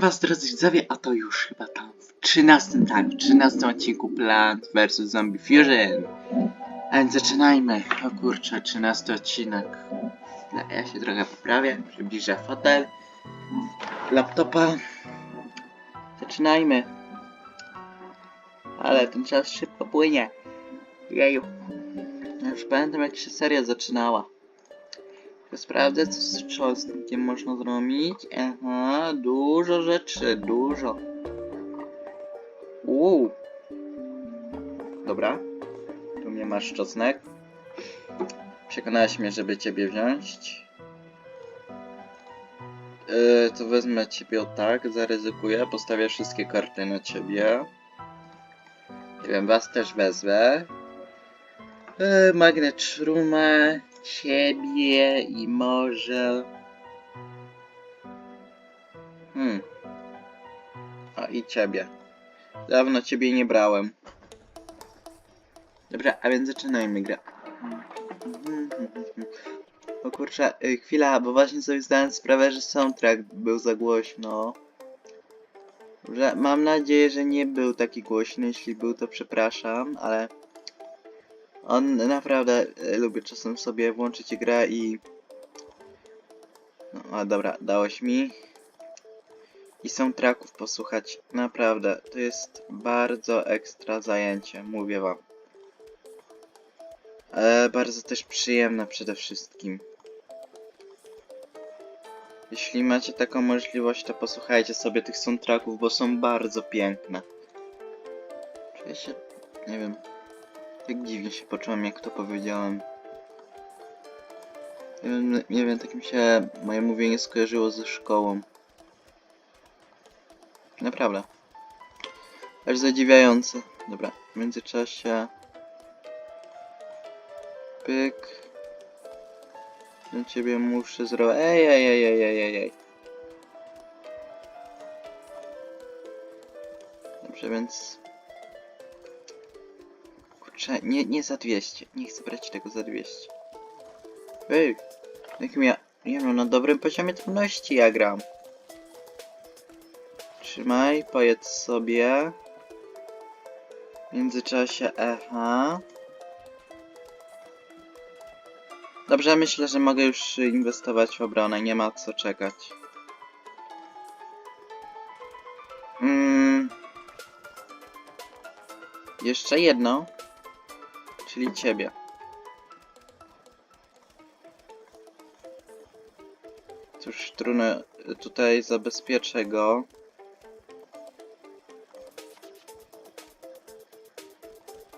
was drodzy widzowie, a to już chyba tam w 13, tak, w 13 odcinku Plant vs Zombie Fusion. A więc zaczynajmy. O kurczę, 13 odcinek. No, Ja się trochę poprawię, przybliżę fotel, laptopa. Zaczynajmy. Ale ten czas szybko płynie. Jeju. Ja już pamiętam jak się seria zaczynała. Sprawdzę co z czosnkiem można zrobić. Aha, dużo rzeczy, dużo. Uuu. Dobra. Tu mnie masz czosnek. Przekonałeś mnie, żeby ciebie wziąć. Yy, to wezmę ciebie tak, zaryzykuję, postawię wszystkie karty na ciebie. Nie wiem, was też wezmę. Yy, magnet Shruma, ciebie i może... Hmm. A i ciebie. Dawno ciebie nie brałem. Dobra, a więc zaczynajmy grę. O kurczę, y, chwila, bo właśnie sobie zdałem sprawę, że soundtrack był za głośno. Że mam nadzieję, że nie był taki głośny, jeśli był to przepraszam, ale on naprawdę y, lubię czasem sobie włączyć grę i... No, a dobra, dałeś mi. I soundtracków posłuchać, naprawdę, to jest bardzo ekstra zajęcie, mówię wam. Ale bardzo też przyjemne przede wszystkim. Jeśli macie taką możliwość, to posłuchajcie sobie tych soundtracków, bo są bardzo piękne. Czuję się, nie wiem, tak dziwnie się poczułem, jak to powiedziałem. Nie wiem, nie wiem, tak mi się moje mówienie skojarzyło ze szkołą. Naprawdę. Aż zadziwiające. Dobra, w międzyczasie... Pyk. Do ciebie muszę zrobić. Ej, ej, ej, ej, ej, ej, ej. Dobrze, więc. Nie, nie za 200. Nie chcę brać tego za 200. Ej, jakim ja. Nie na dobrym poziomie trudności ja gram. Trzymaj, pojedz sobie. W międzyczasie, aha. Dobrze, myślę, że mogę już inwestować w obronę, nie ma co czekać. Mm. Jeszcze jedno, czyli ciebie. Cóż, trudno, tutaj zabezpieczę go.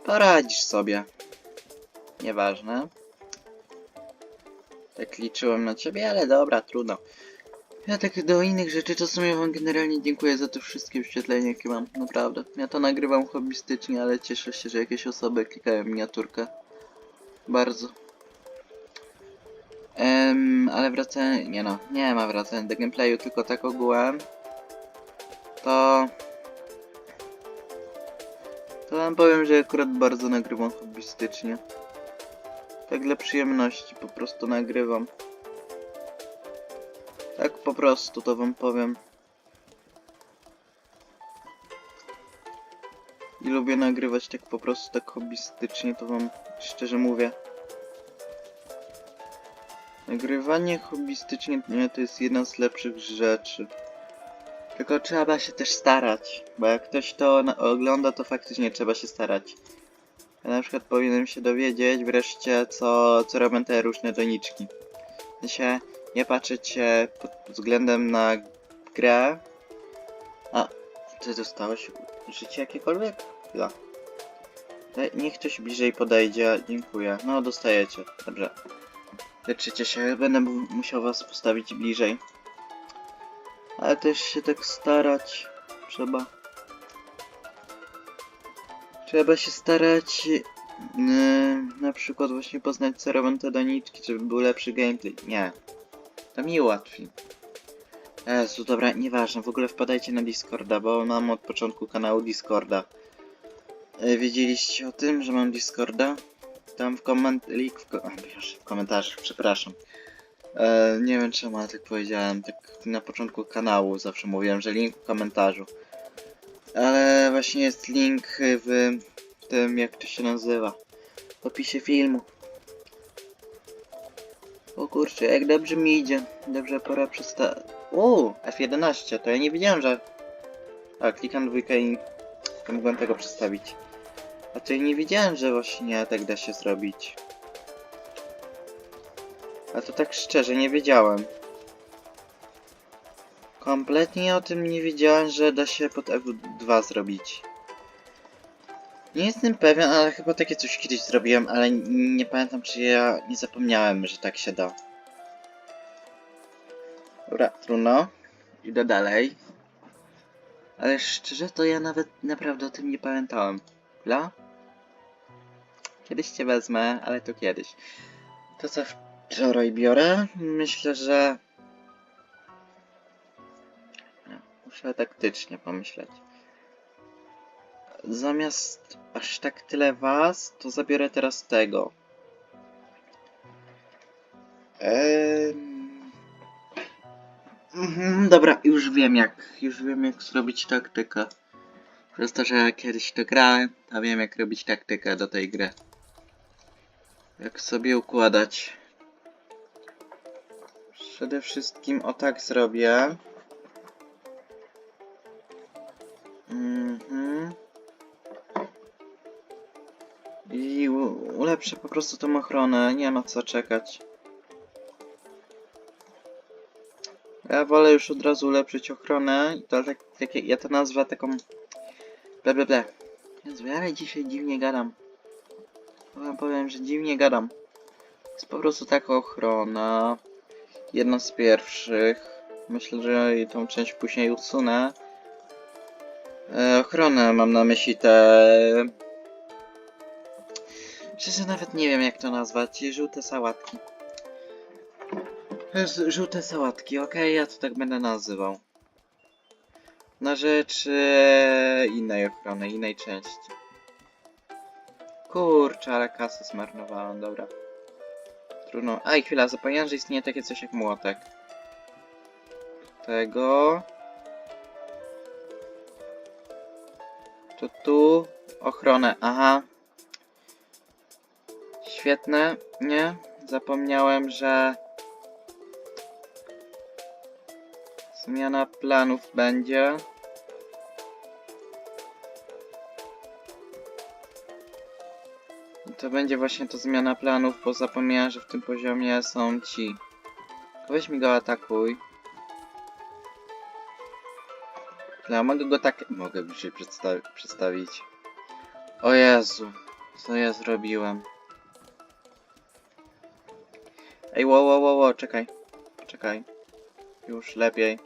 Poradzisz sobie. Nieważne. Tak liczyłem na ciebie, ale dobra, trudno. Ja tak do innych rzeczy to w sumie wam generalnie dziękuję za te wszystkie wyświetlenia jakie mam, naprawdę. Ja to nagrywam hobbystycznie, ale cieszę się, że jakieś osoby klikają miniaturkę. Bardzo. Em, ale wracając, nie no, nie ma wracając do gameplayu, tylko tak ogółem. To... To wam powiem, że akurat bardzo nagrywam hobbystycznie. Tak dla przyjemności po prostu nagrywam. Tak po prostu to wam powiem. I lubię nagrywać tak po prostu, tak hobbystycznie, to wam szczerze mówię. Nagrywanie hobbystycznie nie, to jest jedna z lepszych rzeczy. Tylko trzeba się też starać, bo jak ktoś to ogląda, to faktycznie trzeba się starać. Ja na przykład powinienem się dowiedzieć wreszcie, co, co robią te różne doniczki. W sensie, nie patrzeć się pod względem na grę. A, ty dostałeś życie jakiekolwiek? Chwila. Niech ktoś bliżej podejdzie, dziękuję. No, dostajecie, dobrze. Leczycie się, będę mu- musiał was postawić bliżej. Ale też się tak starać trzeba. Trzeba się starać yy, na przykład właśnie poznać robią te doniczki, żeby był lepszy gameplay. Nie. To mi ułatwi. Jezu, dobra, nieważne, w ogóle wpadajcie na Discorda, bo mam od początku kanału Discorda. Yy, wiedzieliście o tym, że mam Discorda? Tam w koment... link w, ko- w komentarzach, przepraszam. E, nie wiem czemu, ale tak powiedziałem. Tak na początku kanału zawsze mówiłem, że link w komentarzu. Ale właśnie jest link w tym, jak to się nazywa. W opisie filmu. O kurczę, jak dobrze mi idzie. Dobrze, pora przesta... O, F11, to ja nie wiedziałem, że... A, klikam dwójkę i nie mogłem tego przestawić. A to ja nie wiedziałem, że właśnie tak da się zrobić. A to tak szczerze, nie wiedziałem. Kompletnie o tym nie wiedziałem, że da się pod F2 zrobić. Nie jestem pewien, ale chyba takie coś kiedyś zrobiłem, ale nie pamiętam czy ja nie zapomniałem, że tak się da. Dobra, trudno. Idę dalej. Ale szczerze to ja nawet naprawdę o tym nie pamiętałem. Chwila? Kiedyś cię wezmę, ale to kiedyś. To co wczoraj biorę? Myślę, że... Muszę taktycznie pomyśleć. Zamiast aż tak tyle was, to zabiorę teraz tego. Mhm, dobra, już wiem jak. Już wiem jak zrobić taktykę. Przez to, że kiedyś to grałem, to wiem jak robić taktykę do tej gry. Jak sobie układać. Przede wszystkim o tak zrobię. Ulepszę po prostu tą ochronę, nie ma co czekać. Ja wolę już od razu ulepszyć ochronę i to tak, takie, ja to nazwę taką... Ble, ble, ble. Jezu, ja dzisiaj dziwnie gadam. Wam powiem, że dziwnie gadam. Jest po prostu taka ochrona. Jedna z pierwszych. Myślę, że tą część później usunę. E, ochronę mam na myśli te... Szczerze nawet nie wiem jak to nazwać. Żółte sałatki. Żółte sałatki, okej, ja to tak będę nazywał. Na rzecz e, innej ochrony, innej części. Kurczę, ale kasę zmarnowałem, dobra. Trudno. Aj, chwila, zapomniałem, że istnieje takie coś jak młotek. Tego. To tu. Ochronę, aha. Świetne, nie? Zapomniałem, że... Zmiana planów będzie. I to będzie właśnie to zmiana planów, bo zapomniałem, że w tym poziomie są ci. Weź mi go atakuj. Ja mogę go tak... Mogę przedsta przedstawić. O Jezu, co ja zrobiłem? Ej, wo, wo, wo, wo, czekaj. Czekaj. Już lepiej.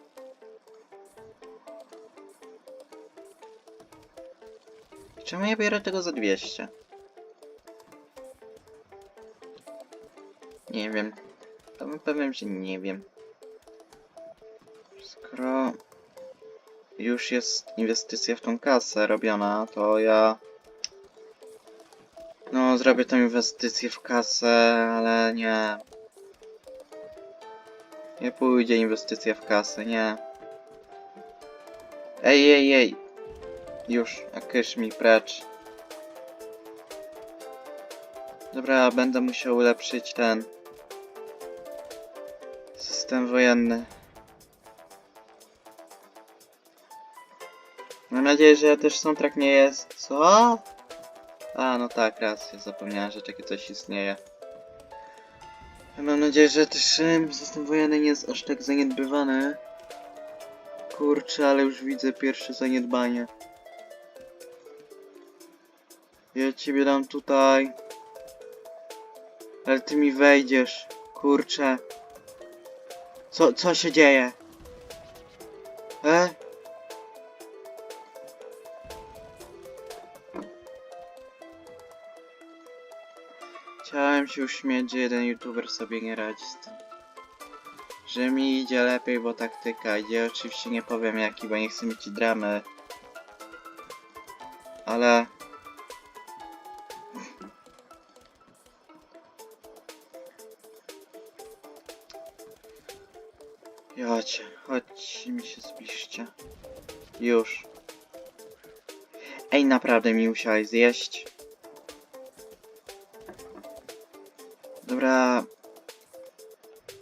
Czemu ja biorę tego za 200? Nie wiem. To bym powiem, że nie wiem. Skoro już jest inwestycja w tą kasę robiona, to ja... No, zrobię tą inwestycję w kasę, ale nie. Nie pójdzie inwestycja w kasę, nie. Ej, ej, ej. Już, a kysz mi precz. Dobra, będę musiał ulepszyć ten system wojenny. Mam nadzieję, że też soundtrack nie jest. Co? A, no tak, raz. Zapomniałem, że takie coś istnieje. Mam nadzieję, że też em, system wojenny nie jest aż tak zaniedbywany. Kurczę, ale już widzę pierwsze zaniedbanie. Ja ciebie dam tutaj. Ale ty mi wejdziesz. Kurczę. Co, co się dzieje? E? Chciałem się uśmieć, że jeden youtuber sobie nie radzi z tym. Że mi idzie lepiej, bo taktyka idzie. Oczywiście nie powiem jaki, bo nie chcę mieć dramy. Ale... chodź, chodź mi się zbliżcie. Już. Ej, naprawdę mi musiałeś zjeść. Dobra.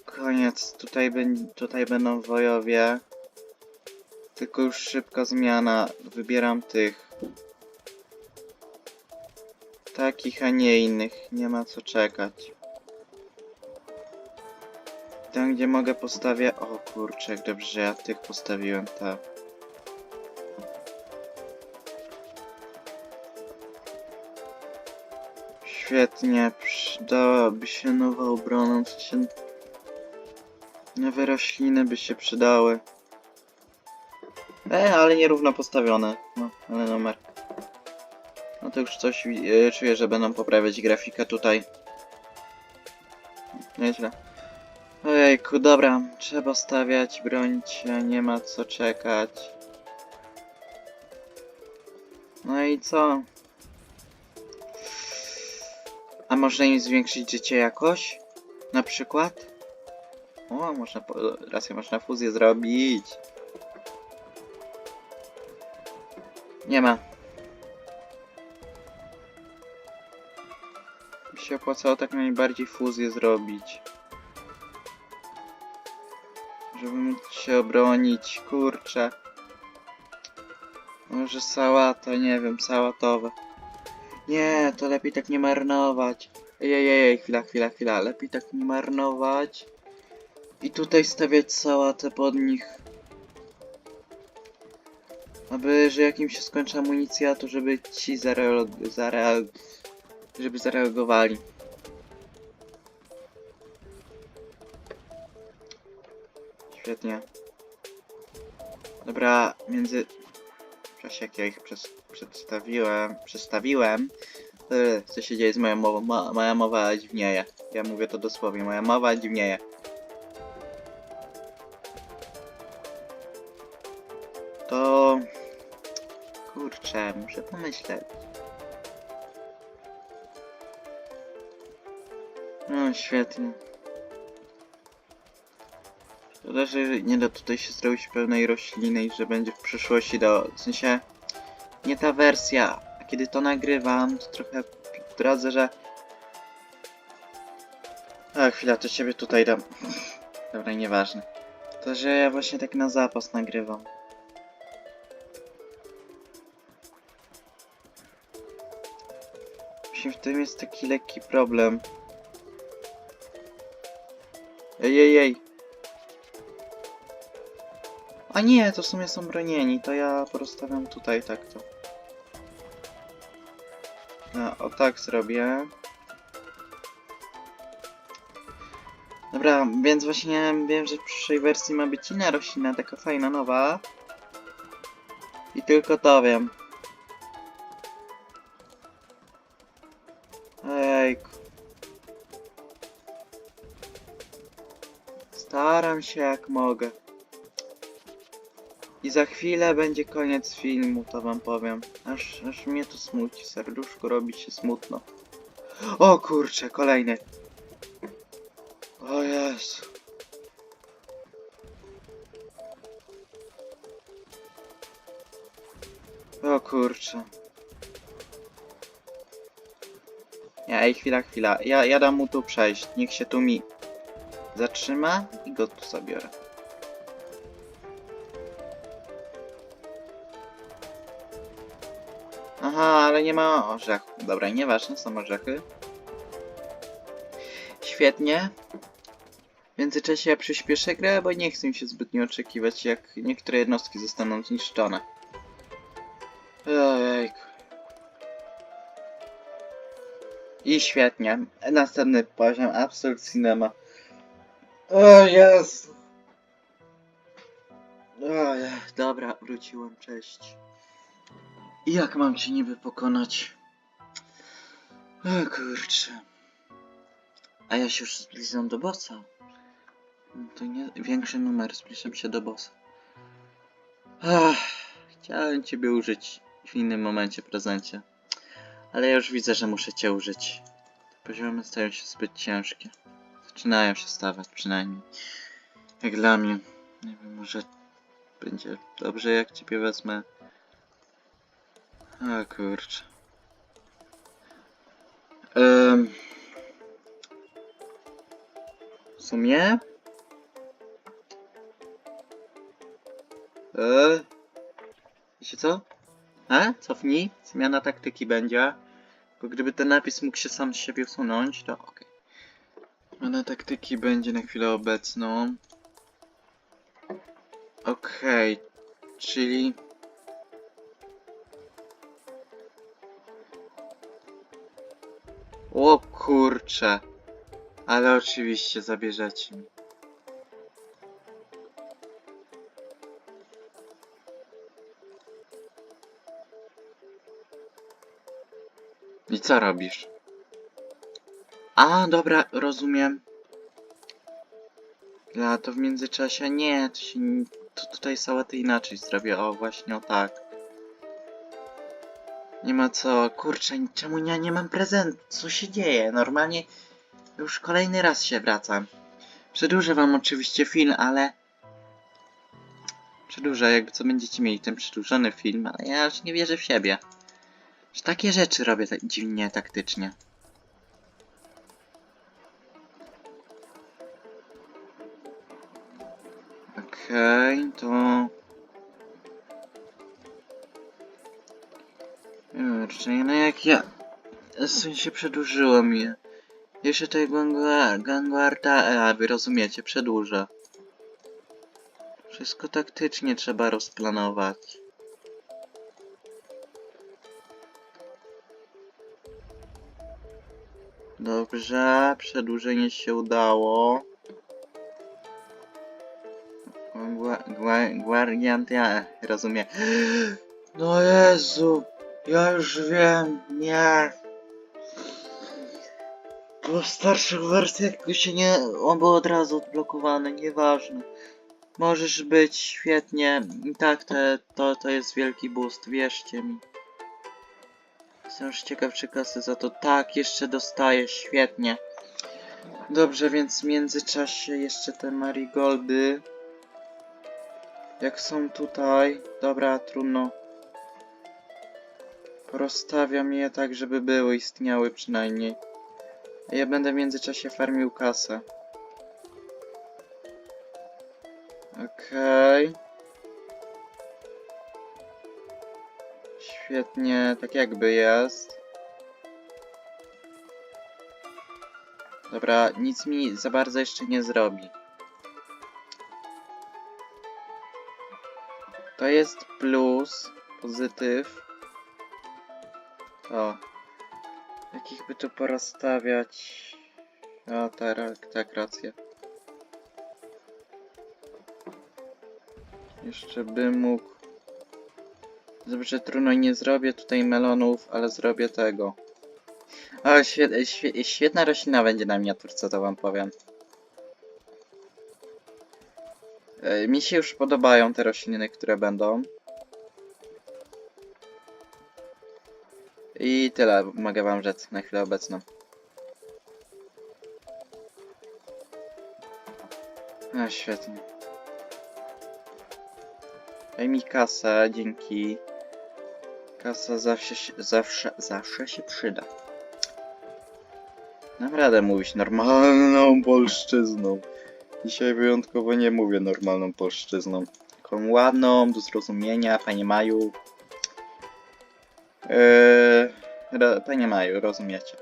Koniec. Tutaj, tutaj będą wojowie. Tylko już szybka zmiana. Wybieram tych. Takich, a nie innych. Nie ma co czekać. Tam, gdzie mogę postawię... O kurczę, dobrze, ja tych postawiłem, tak. Świetnie, przydałaby się nowa obrona, w sensie... Nowe rośliny by się przydały. E, ale nierówno postawione. No, ale numer. No to już coś e, czuję, że będą poprawiać grafikę tutaj. Nieźle. Ojejku, dobra, trzeba stawiać, się, nie ma co czekać. No i co? A można im zwiększyć życie jakoś? Na przykład? O, można, raz można fuzję zrobić. Nie ma. Mi się opłacało tak najbardziej fuzję zrobić. Żeby się obronić, kurczę. Może sałata, nie wiem, sałatowe. Nie, to lepiej tak nie marnować. Ej, ej, ej, chwila, chwila, chwila. Lepiej tak nie marnować. I tutaj stawiać sałatę pod nich. Aby, że jak im się skończy amunicja, to żeby ci zareal... zareal... żeby zareagowali. Świetnie. Dobra, między... Czasie jak ja ich przedstawiłem... Przestawiłem... Yy, co się dzieje z moją mową? Mo moja mowa dziwnieje. Ja mówię to dosłownie, moja mowa dziwnieje. To... Kurczę, muszę pomyśleć. No, świetnie. Szkoda, że nie da tutaj się zrobić pełnej rośliny i że będzie w przyszłości do... W sensie... Nie ta wersja. A kiedy to nagrywam, to trochę zdradzę, że... A, chwila, to ciebie tutaj dam. Dobra, nieważne. To, że ja właśnie tak na zapas nagrywam. Właśnie w tym jest taki lekki problem. Ej, ej, ej. A nie, to w sumie są bronieni, to ja porozstawiam tutaj tak to. No, o tak zrobię. Dobra, więc właśnie wiem, że w przyszłej wersji ma być inna roślina, taka fajna, nowa. I tylko to wiem. Ejku. Staram się jak mogę. I za chwilę będzie koniec filmu, to wam powiem. Aż, aż mnie to smuci, serduszko robi się smutno. O kurczę, kolejny. O Jezu. O kurczę. Nie, ej, chwila, chwila. Ja, ja dam mu tu przejść. Niech się tu mi zatrzyma i go tu zabiorę. Aha, ale nie ma orzechów. Dobra, nieważne, są orzechy. Świetnie. W międzyczasie ja przyspieszę grę, bo nie chcę się zbytnio oczekiwać, jak niektóre jednostki zostaną zniszczone. Ojejku. I świetnie. Następny poziom, Absolute Cinema. O. Ojej, dobra, wróciłem, cześć. Jak mam cię niby pokonać? O kurczę. A ja się już zbliżam do bossa. To nie większy numer, zbliżam się do bossa. Ach, chciałem ciebie użyć w innym momencie prezencie. Ale ja już widzę, że muszę cię użyć. Te poziomy stają się zbyt ciężkie. Zaczynają się stawać przynajmniej. Jak dla mnie. Nie wiem, może będzie dobrze jak ciebie wezmę. A kurczę. Em, w sumie? Eee, wiecie co? A? Cofnij. Zmiana taktyki będzie. Bo gdyby ten napis mógł się sam z siebie usunąć, to okej. Zmiana taktyki będzie na chwilę obecną. Okej, czyli... O kurcze. Ale oczywiście zabierzecie mi. I co robisz? A, dobra, rozumiem. Ja to w międzyczasie nie, to się to tutaj sałatę inaczej zrobię. O, właśnie o tak. Nie ma co, kurczę, czemu ja nie mam prezentu? Co się dzieje? Normalnie już kolejny raz się wracam. Przedłużę wam oczywiście film, ale... Przedłużę, jakby co będziecie mieli ten przedłużony film, ale ja już nie wierzę w siebie. Że takie rzeczy robię tak dziwnie, taktycznie. W sensie przedłużyło mi. Jeszcze tej Gangua- Ganguarta... E, a wy rozumiecie, przedłużę. Wszystko taktycznie trzeba rozplanować. Dobrze, przedłużenie się udało. Gua- gua- Guardiant, ja rozumiem. No Jezu, ja już wiem, nie. Bo w starszych wersjach się nie, on był od razu odblokowany, nieważne. Możesz być, świetnie. I tak, te, to, to jest wielki boost, wierzcie mi. Jestem już ciekaw, czy kasy za to. Tak, jeszcze dostaję, świetnie. Dobrze, więc w międzyczasie jeszcze te marigoldy. Jak są tutaj. Dobra, trudno. Rozstawiam je tak, żeby były, istniały przynajmniej. Ja będę w międzyczasie farmił kasę. Okej. Świetnie, tak jakby jest. Dobra, nic mi za bardzo jeszcze nie zrobi. To jest plus, pozytyw. O. Jakich by tu porozstawiać? O, tak, tak, rację. Jeszcze bym mógł. Dobrze, trudno nie zrobię tutaj melonów, ale zrobię tego. O, świet, świe, świetna roślina będzie na miniaturce, to wam powiem. E, Mi się już podobają te rośliny, które będą. I tyle mogę wam rzec na chwilę obecną. A, świetnie. Daj mi kasę, dzięki. Kasa zawsze, zawsze, zawsze się przyda. Naprawdę mówić normalną polszczyzną. Dzisiaj wyjątkowo nie mówię normalną polszczyzną. Taką ładną, do zrozumienia, panie Maju. Eee, ro, panie Maju, rozumiecie.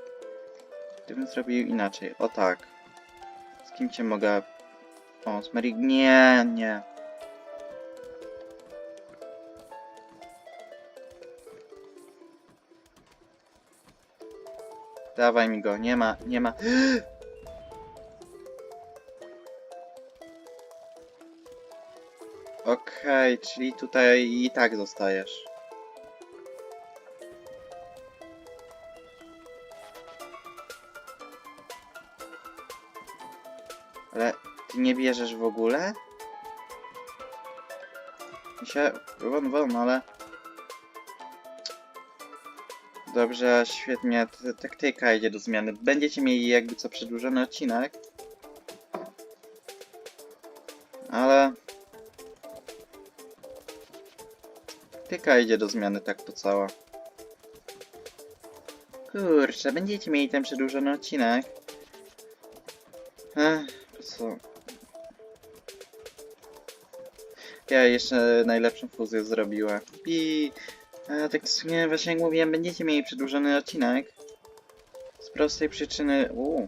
Gdybym zrobił inaczej, o tak. Z kim cię mogę... O, z Mary... Nie, nie. Dawaj mi go, nie ma, nie ma. Okej, czyli tutaj i tak zostajesz. Nie bierzesz w ogóle? Mi się... Won, won, ale... Dobrze, świetnie. Taktyka idzie do zmiany. Będziecie mieli jakby co przedłużony odcinek. Ale... Taktyka idzie do zmiany tak to cała. Kurczę, będziecie mieli ten przedłużony odcinek. Ech, po co? Ja jeszcze najlepszą fuzję zrobiłem. I a, tak w sumie właśnie jak mówiłem, będziecie mieli przedłużony odcinek. Z prostej przyczyny. Uu.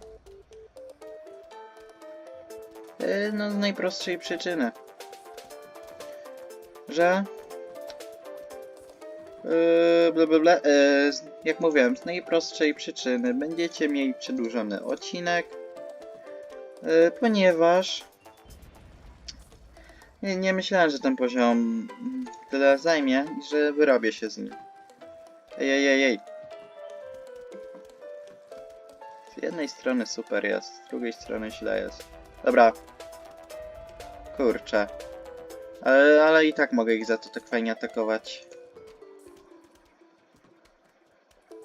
E, no z najprostszej przyczyny. Że Yy, ble, ble. Yy, jak mówiłem, z najprostszej przyczyny będziecie mieli przedłużony odcinek, yy, ponieważ nie, nie myślałem, że ten poziom mm, tyle zajmie i że wyrobię się z nim. Ej, ej, ej, ej. Z jednej strony super jest, z drugiej strony źle jest. Dobra. Kurczę. Ale, ale i tak mogę ich za to tak fajnie atakować.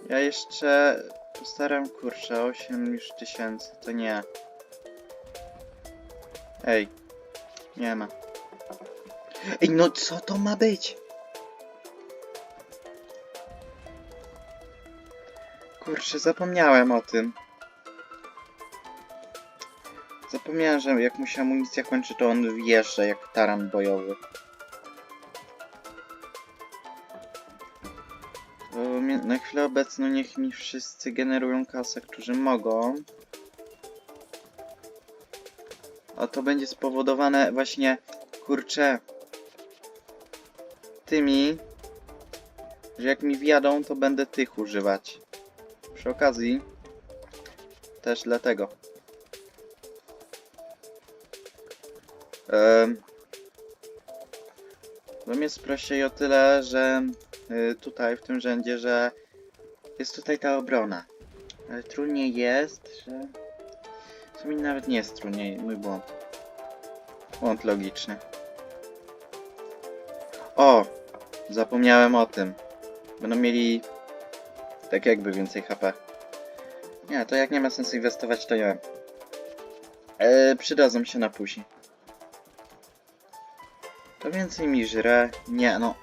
Ja jeszcze postaram kurczę 8 już tysięcy, to nie. Ej, nie ma. Ej, no co to ma być? Kurczę, zapomniałem o tym. Zapomniałem, że jak mu się amunicja kończy, to on wjeżdża jak taran bojowy. Na chwilę obecną niech mi wszyscy generują kasę, którzy mogą. A to będzie spowodowane właśnie, kurczę, tymi, że jak mi wjadą, to będę tych używać. Przy okazji, też dlatego. Um, Wam jest prościej o tyle, że y, tutaj w tym rzędzie, że jest tutaj ta obrona. Ale trudniej jest, że... W sumie nawet nie jest trudniej, mój błąd. Błąd logiczny. O! Zapomniałem o tym. Będą mieli tak jakby więcej HP. Nie, to jak nie ma sensu inwestować, to nie wiem. E, przydadzą się na później. To więcej mi żre. Nie, no.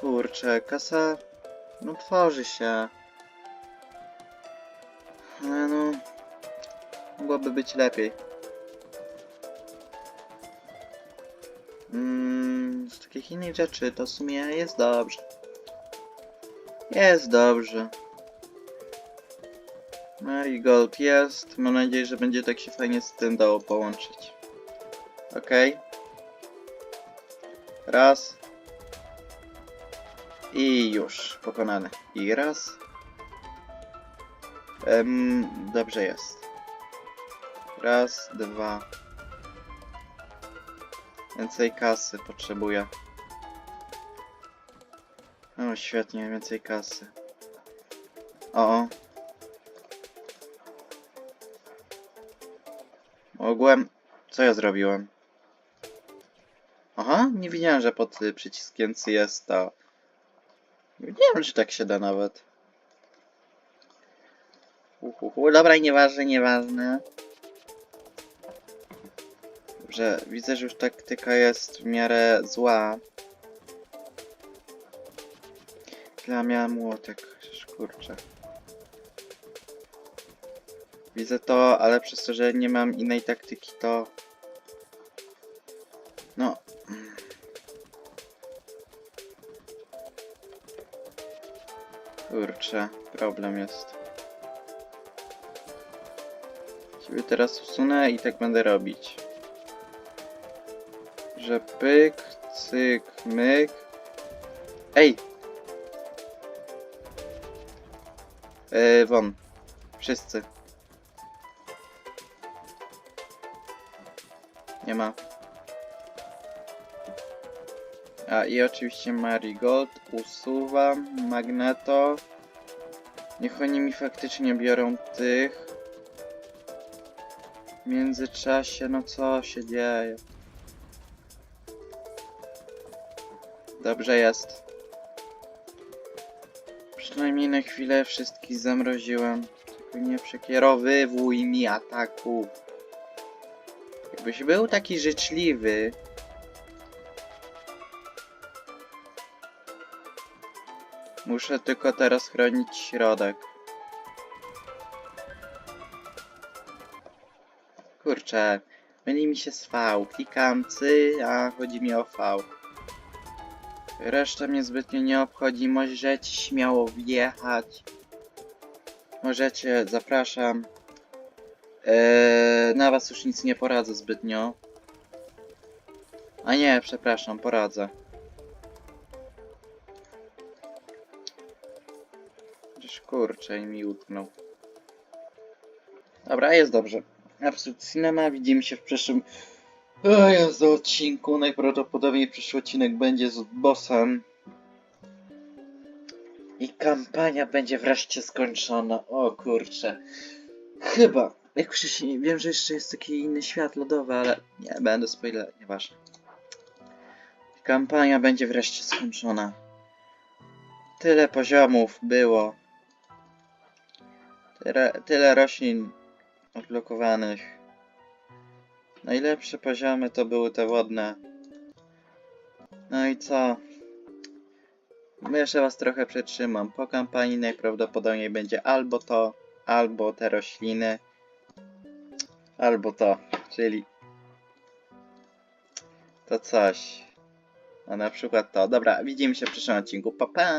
Kurczę, kasa... No tworzy się. Ale no... Mogłoby być lepiej. Takich innych rzeczy to w sumie jest dobrze. Jest dobrze. Marigold jest. Mam nadzieję, że będzie tak się fajnie z tym dało połączyć. Okej. Raz. I już. Pokonany. I raz. Dobrze jest. Raz, dwa. Więcej kasy potrzebuję. O, świetnie, więcej kasy. O. o. Mogłem... Co ja zrobiłem? Aha, nie widziałem, że pod y, przyciskiem C jest. Nie wiem, czy tak się da nawet. Uhuhu, dobra, nieważne, nieważne. Że widzę, że już taktyka jest w miarę zła. Dla miałem młotek, kurczę. Widzę to, ale przez to, że nie mam innej taktyki, to... No... Kurczę, problem jest. Ciebie teraz usunę i tak będę robić. Że pyk, cyk, myk. Ej! Yy, won. Wszyscy. Nie ma. A i oczywiście Marigold usuwam, Magneto. Niech oni mi faktycznie biorą tych. W międzyczasie, no co się dzieje? Dobrze jest. Przynajmniej na chwilę wszystkich zamroziłem. Nie przekierowywuj mi ataku. Jakbyś był taki życzliwy, Muszę tylko teraz chronić środek. Kurczę, myli mi się z V. Klikam C, a chodzi mi o V. Reszta mnie zbytnio nie obchodzi. Możecie śmiało wjechać. Możecie, zapraszam. Eee, na was już nic nie poradzę zbytnio. A nie, przepraszam, poradzę. Chociaż kurczę, mi utknął. Dobra, jest dobrze. Absolut Cinema, widzimy się w przyszłym o Jezu, odcinku. Najprawdopodobniej przyszły odcinek będzie z bossem. I kampania będzie wreszcie skończona. O kurczę. Chyba. Jak wcześniej, wiem, że jeszcze jest taki inny świat lodowy, ale nie będę spoiler, nieważne. Kampania będzie wreszcie skończona. Tyle poziomów było. Tyle, tyle roślin odblokowanych. Najlepsze poziomy to były te wodne. No i co? Jeszcze was trochę przetrzymam. Po kampanii najprawdopodobniej będzie albo to, albo te rośliny, albo to, czyli to coś. A na przykład to. Dobra, widzimy się w przyszłym odcinku. Pa, pa!